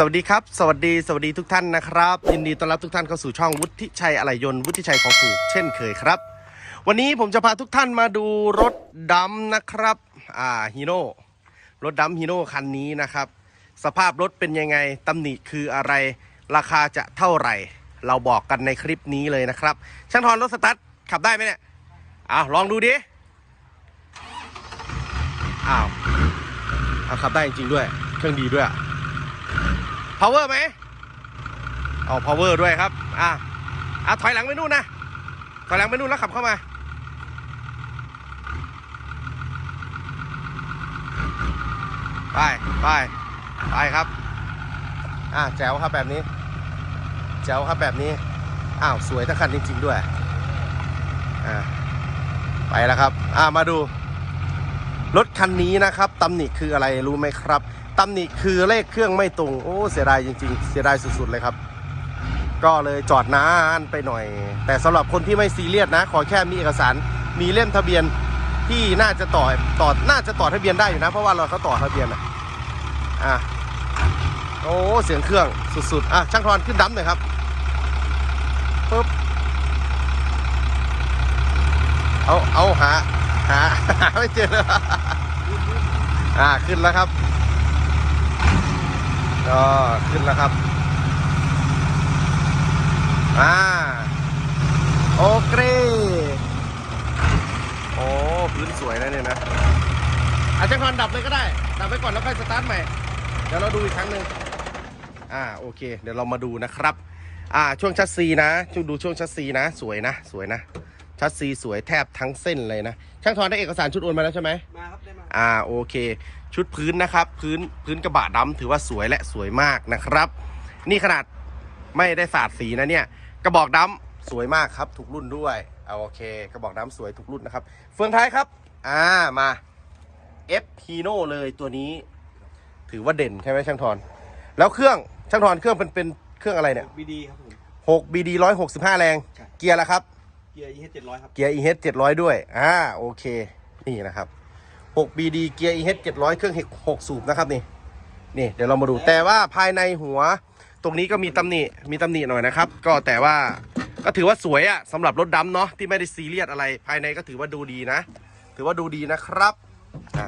สวัสดีครับ สวัสดีสวัสดีทุกท่านนะครับ ยินดีต้อนรับทุกท่านเข้าสู่ช่องวุฒิชัยอะไหลยนต์วุฒิชัยของถูกเช่นเคยครับ วันนี้ผมจะพาทุกท่านมาดูรถดำนะครับอ่าฮีโน่รถดำฮีโน่คันนี้นะครับ สภาพรถเป็นยังไงตำหนิคืออะไร ราคาจะเท่าไหร่ เราบอกกันในคลิปนี้เลยนะครับช่างทอนรถสตาร์ทขับได้ไหมเนี่ยอ้าวลองดูดิอ้าวเอาขับได้จริงๆด้วย เครื่องดีด้วย power ไหมเอา power ด้วยครับ อะอะถอยหลังไปนู่นนะ ถอยหลังไปนู่นแล้วขับเข้ามา ไปไปไปครับ อะแจ๋วครับแบบนี้ แจ๋วครับแบบนี้ อ้าว สวยทั้งคันจริง ๆ ด้วย อะไปแล้วครับ อะมาดู รถคันนี้นะครับตำหนิคืออะไรรู้ไหมครับ ตำหนิคือเลขเครื่องไม่ตรง โอ้ เสียดายจริง ๆ เสียดายสุดๆเลยครับ ก็เลยจอดนานไปหน่อย แต่สำหรับคนที่ไม่ซีเรียสนะ ขอแค่มีเอกสาร มีเล่มทะเบียนที่น่าจะต่อต่อน่าจะต่อทะเบียนได้อยู่นะ เพราะว่าเราเขาต่อทะเบียนอะอะโอ้เสียงเครื่องสุดๆอะช่างทอนขึ้นดั้มหน่อยครับปึ๊บเอาเอาหาหาหาไม่เจอเลยอ่าขึ้นแล้วครับ ก็ขึ้นแล้วครับ อ่า โอเค โอ้พื้นสวยนะเนี่ยนะ อาจจะคอนดับเลยก็ได้ ดับไปก่อนแล้วค่อยสตาร์ทใหม่ เดี๋ยวเราดูอีกครั้งหนึ่งอ่า โอเค เดี๋ยวเรามาดูนะครับ อ่า ช่วงชัดซีนะช่วงดูช่วงชัดซีนะ สวยนะ สวยนะ ชัดซีสวยแทบทั้งเส้นเลยนะ ช่างทอนได้เอกสารชุดโอนมาแล้วใช่ไหมมาครับได้มา อ่า โอเค ชุดพื้นนะครับ พื้นพื้นกระบะดำถือว่าสวยและสวยมากนะครับ นี่ขนาดไม่ได้สาดสีนะเนี่ย กระบอกดำสวยมากครับ ถูกรุ่นด้วยเอาโอเค กระบอกดำสวยถูกรุ่นนะครับ เฟืองท้ายครับ อ่ามา F Hino เลยตัวนี้ ถือว่าเด่นใช่ไหมช่างทอน แล้วเครื่องช่างทอนเครื่องเป็นเป็นเครื่องอะไรเนี่ยบีดีครับผม6 BD 165 แรงใช่เกียร์ละครับ เกียร์อีเจ็ดร้อยครับ เกียร์ EH 700 ด้วย อ่า โอเค นี่นะครับ 6 BD เกียร์ EH 700 เครื่อง6สูบนะครับนี่นี่เดี๋ยวเรามาดูแต่ว่าภายในหัวตรงนี้ก็มีตำหนิมีตำหนิหน่อยนะครับ ก็แต่ว่าก็ถือว่าสวยอะสำหรับรถดำเนาะที่ไม่ได้ซีเรียสอะไร ภายในก็ถือว่าดูดีนะ ถือว่าดูดีนะครับอะ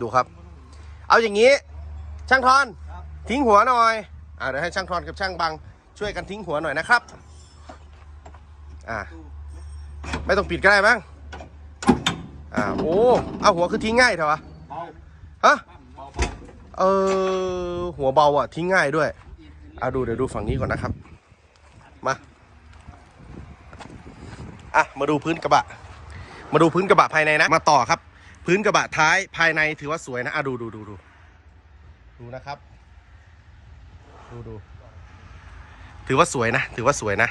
ดูครับ เอาอย่างนี้ ช่างทอนทิ้งหัวหน่อยอ่าเดี๋ยวให้ช่างทอนกับช่างบัง ช่วยกันทิ้งหัวหน่อยนะครับ อ่าไม่ต้องปิดก็ได้มั้ง อ่าโอ้เอาหัวคือทิ้งง่ายเถอะวะเบาฮะเบาเบาเออหัวเบาอะทิ้งง่ายด้วยอ่าดูเดี๋ยวดูฝั่งนี้ก่อนนะครับ มาอะมาดูพื้นกระบะ มาดูพื้นกระบะภายในนะ มาต่อครับ พื้นกระบะท้ายภายในถือว่าสวยนะอะดูดูดูดูดูนะครับ ดูดูถือว่าสวยนะ ถือว่าสวยนะ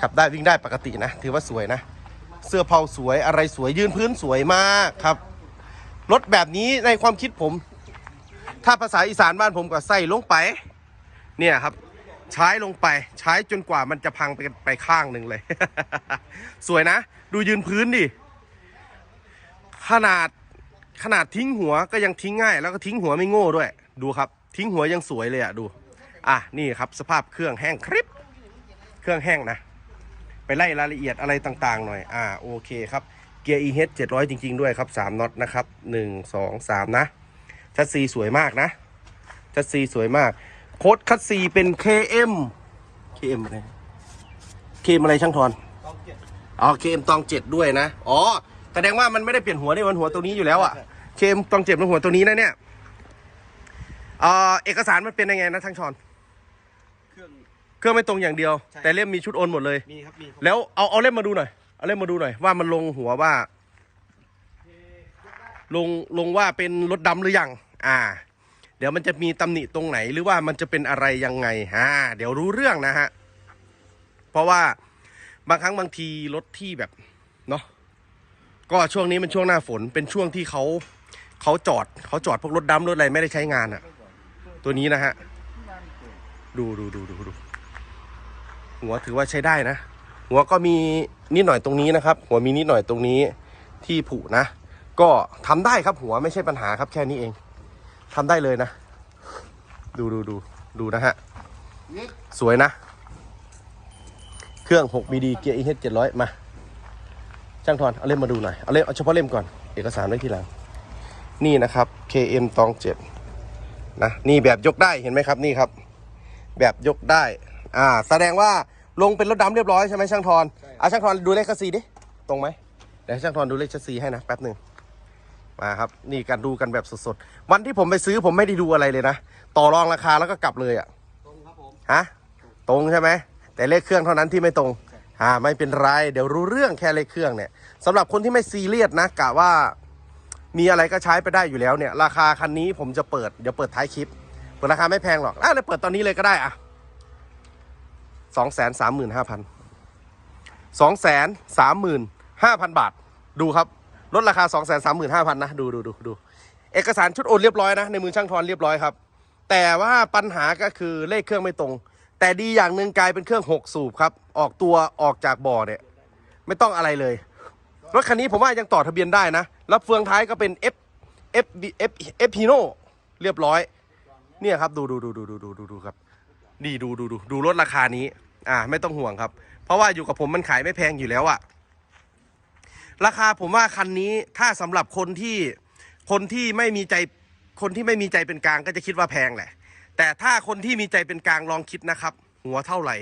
ขับได้วิ่งได้ปกตินะ ถือว่าสวยนะ เสื้อเผาสวยอะไรสวยยืนพื้นสวยมากครับ รถแบบนี้ในความคิดผม ถ้าภาษาอีสานบ้านผมก็ใส่ลงไป เนี่ยครับ ใช้ลงไป ใช้จนกว่ามันจะพังไปไปข้างหนึ่งเลย สวยนะ ดูยืนพื้นดิ ขนาดขนาดทิ้งหัวก็ยังทิ้งง่าย แล้วก็ทิ้งหัวไม่โง่ด้วย ดูครับ ทิ้งหัวยังสวยเลยอะดู อะนี่ครับสภาพเครื่องแห้งคลิป เครื่องแห้งนะ ไปไล่รายละเอียดอะไรต่างๆ หน่อย อ่าโอเคครับเกียร์ EH 700 จริง ๆ ด้วยครับ 3น็อตนะครับ 1 2 3 นะชัดซีสวยมากนะชัดซีสวยมาก โค้ดคัดซีเป็น KM KM อะไร KM อะไรช่างทอนเบาเกียร์อ๋อ KM ตองเจ็ดด้วยนะ อ๋อ แสดงว่ามันไม่ได้เปลี่ยนหัวนี่มันหัวตัวนี้อยู่แล้วอะ KM ตองเจ็ดมันหัวตัวนี้นะเนี่ยเอ่อเอกสารมันเป็นยังไงนะช่างทอน เครื่อง เครื่องไม่ตรงอย่างเดียว ใช่ แต่เล่มมีชุดโอนหมดเลย มีครับมีครับแล้วเอาเอาเล่มมาดูหน่อย เอาเล่มมาดูหน่อยว่ามันลงหัวว่า ลงลงว่าเป็นรถดำหรือยัง อ่า เดี๋ยวมันจะมีตำหนิตรงไหนหรือว่ามันจะเป็นอะไรยังไงอ่าเดี๋ยวรู้เรื่องนะฮะ เพราะว่าบางครั้งบางทีรถที่แบบเนาะก็ช่วงนี้มันช่วงหน้าฝนเป็นช่วงที่เขาเขาจอดเขาจอดพวกรถดำรถอะไรไม่ได้ใช้งานอะตัวนี้นะฮะ ดูดูดูดูดู หัวถือว่าใช้ได้นะ หัวก็มีนิดหน่อยตรงนี้นะครับ หัวมีนิดหน่อยตรงนี้ที่ผุนะ ก็ทำได้ครับหัวไม่ใช่ปัญหาครับแค่นี้เองทำได้เลยนะ ดูดูดูดูนะฮะสวยนะ เครื่อง6 BD เกียร์ EH 700 มา ช่างทอนเอาเล่มมาดูหน่อย เอาเล่มเอาเฉพาะเล่มก่อน เอกสารไว้ทีหลัง นี่นะครับ KM ตอง7นะ นี่แบบยกได้เห็นไหมครับ นี่ครับ แบบยกได้ อ่า แสดงว่าลงเป็นรถดำเรียบร้อยใช่ไหมช่างทอนอะช่างทอนดูเลขคัสซีดิ ตรงไหมเดี๋ยวให้ช่างทอนดูเลขคัสซีให้นะแป๊บหนึ่งมาครับ นี่การดูกันแบบสดๆ วันที่ผมไปซื้อผมไม่ได้ดูอะไรเลยนะ ต่อรองราคาแล้วก็กลับเลยอะ ตรงครับผม ฮะ ตรงใช่ไหม แต่เลขเครื่องเท่านั้นที่ไม่ตรงอ่าไม่เป็นไร เดี๋ยวรู้เรื่องแค่เลขเครื่องเนี่ยสำหรับคนที่ไม่ซีเรียสนะกะว่า มีอะไรก็ใช้ไปได้อยู่แล้วเนี่ย ราคาคันนี้ผมจะเปิด เดี๋ยวเปิดท้ายคลิป เปิดราคาไม่แพงหรอกอะเดี๋ยวเปิดตอนนี้เลยก็ได้อะ สองแสนสามหมื่นห้าพันสองแสนสามหมื่นห้าพันบาท ดูครับ ลดราคาสองแสนสามหมื่นห้าพันนะ ดูดูดูดู เอกสารชุดโอนเรียบร้อยนะ ในมือช่างทอนเรียบร้อยครับ แต่ว่าปัญหาก็คือเลขเครื่องไม่ตรง แต่ดีอย่างหนึ่งกลายเป็นเครื่องหกสูบครับ ออกตัวออกจากบ่อเนี่ย ไม่ต้องอะไรเลย รถคันนี้ผมว่ายังต่อทะเบียนได้นะ รับเฟืองท้ายก็เป็น F F F F Hino เรียบร้อย เนี่ยครับ ดูดูดูดูดูดูดูครับ นี่ดูดูดูดูรถราคานี้ อ่า ไม่ต้องห่วงครับ เพราะว่าอยู่กับผมมันขายไม่แพงอยู่แล้วอะราคาผมว่าคันนี้ถ้าสำหรับคนที่คนที่ไม่มีใจคนที่ไม่มีใจเป็นกลางก็จะคิดว่าแพงแหละ แต่ถ้าคนที่มีใจเป็นกลางลองคิดนะครับ หัวเท่าไหร่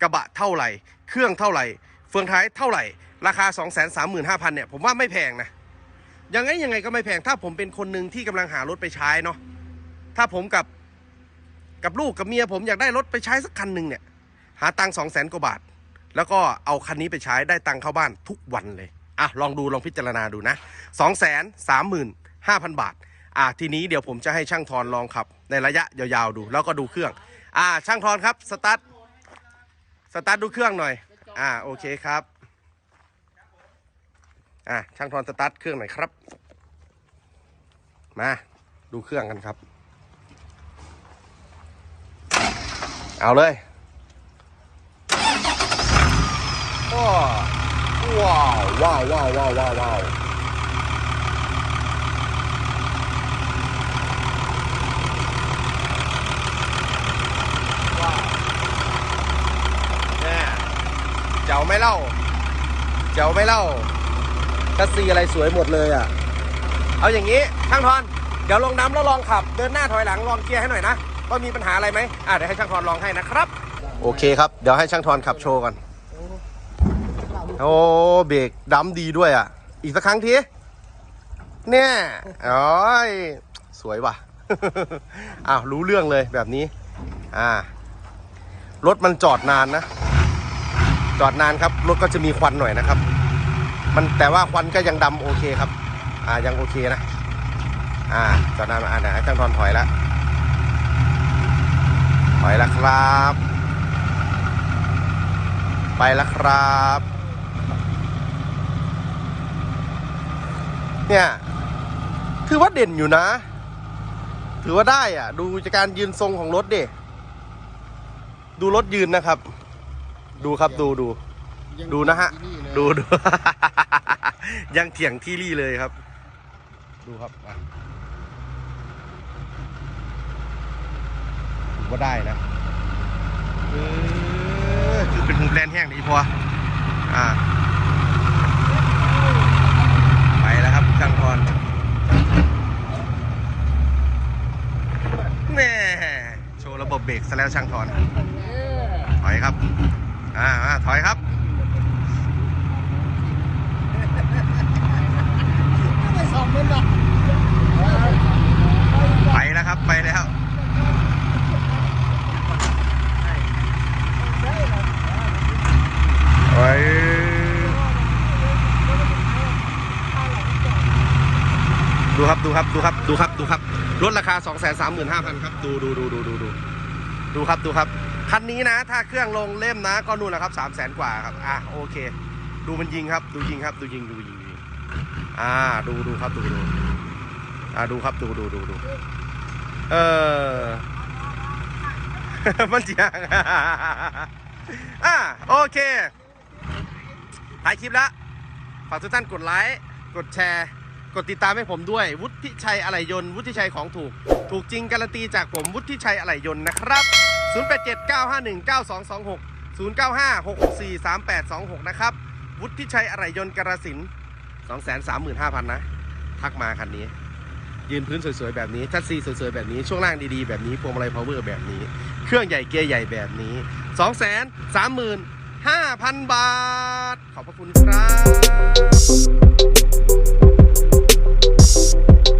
กระบะเท่าไหร่ เครื่องเท่าไหร่ เฟืองท้ายเท่าไหร่ ราคา 2 3 5 0 0 0เนี่ยผมว่าไม่แพงนะยังไงยังไงก็ไม่แพงถ้าผมเป็นคนหนึ่งที่กำลังหารถไปใช้เนาะถ้าผมกับ กับลูกกับเมียผมอยากได้รถไปใช้สักคันหนึ่งเนี่ย หาตังสองแสนกว่าบาท แล้วก็เอาคันนี้ไปใช้ได้ตังเข้าบ้านทุกวันเลย อะ ลองดูลองพิจารณาดูนะสองแสนสามหมื่นห้าพันบาท อะ ทีนี้เดี๋ยวผมจะให้ช่างทอนลองขับ ในระยะยาวๆดู แล้วก็ดูเครื่อง อะช่างทอนครับสตาร์ทสตาร์ทดูเครื่องหน่อย อะโอเคครับอะช่างทอนสตาร์ทเครื่องหน่อยครับ มาดูเครื่องกันครับ เอาเลยว้าวว้าวว้าวว้าวว้าวว้าวว้าวเนี่ยเจ๋วไม่เล่า เจ๋วไม่เล่าคัสซีอะไรสวยหมดเลยอะ เอาอย่างนี้ช่างทอน เดี๋ยวลงน้ำแล้วลองขับ เดินหน้าถอยหลังลองเกียร์ให้หน่อยนะ ว่ามีปัญหาอะไรไหมอะเดี๋ยวให้ช่างทอนลองให้นะครับ โอเคครับ เดี๋ยวให้ช่างทอนขับโชว์ก่อน โอ้เบรกดัมดีด้วยอะ อีกสักครั้งที เนี่ยโอ้ยสวยว่ะ อ้าวรู้เรื่องเลยแบบนี้ อ่ารถมันจอดนานนะ จอดนานครับ รถก็จะมีควันหน่อยนะครับ มันแต่ว่าควันก็ยังดำโอเคครับ อ่ายังโอเคนะ อ่าจอดนานมาอ่านะช่างทอนถอยแล้ว ถอยแล้วครับ ไปแล้วครับ เนี่ยถือว่าเด่นอยู่นะ ถือว่าได้อะ ดูจากการยืนทรงของรถดิดูรถยืนนะครับ ดูครับดูดู ดูนะฮะ ดูดู ยังเถียงที่รี่เลยครับ ดูครับ อะถือว่าได้นะเออคือเป็นหูแลนแห้งดีพออ่าไปแล้วครับช่างพรแม่โชว์ระบบเบรกซะแล้วช่างทอนถอยครับ อ่าถอยครับไปแล้วครับ ไปแล้ว ไปดู ครับดูครับดูครับดูครับดูครับลดราคา 2 3 5 0 0 0 ครับ ดูดูดูดูดูดูดูครับดูครับคันนี้นะ ถ้าเครื่องลงเล่มนะ ก็นู่นแหละครับ 3 0 0 0 0 0 กว่าครับอะโอเค ดูมันยิงครับ ดูยิงครับ ดูยิงดูยิงดูยิงอ่าดูดูครับดูดูอ่าดูครับดูดูดูดูเออมันเจียงอ่าโอเคถ่ายคลิปแล้วฝากทุกท่านกดไลค์ กดแชร์ กดติดตามให้ผมด้วย วุฒิชัยอะไหล่ยนต์วุฒิชัยของถูก ถูกจริงการันตีจากผมวุฒิชัยอะไหล่ยนต์นะครับ 0879519226 0956643826 นะครับ วุฒิชัยอะไหล่ยนต์กระสิน235,000 นะ ทักมาคันนี้ ยืนพื้นสวยๆ แบบนี้ทัชซีสวยๆ แบบนี้ ช่วงล่างดีๆ แบบนี้พวงมาลัยพาวเวอร์แบบนี้ เครื่องใหญ่เกียร์ใหญ่แบบนี้ 235,000 บาท ขอบพระคุณครับ Thank you.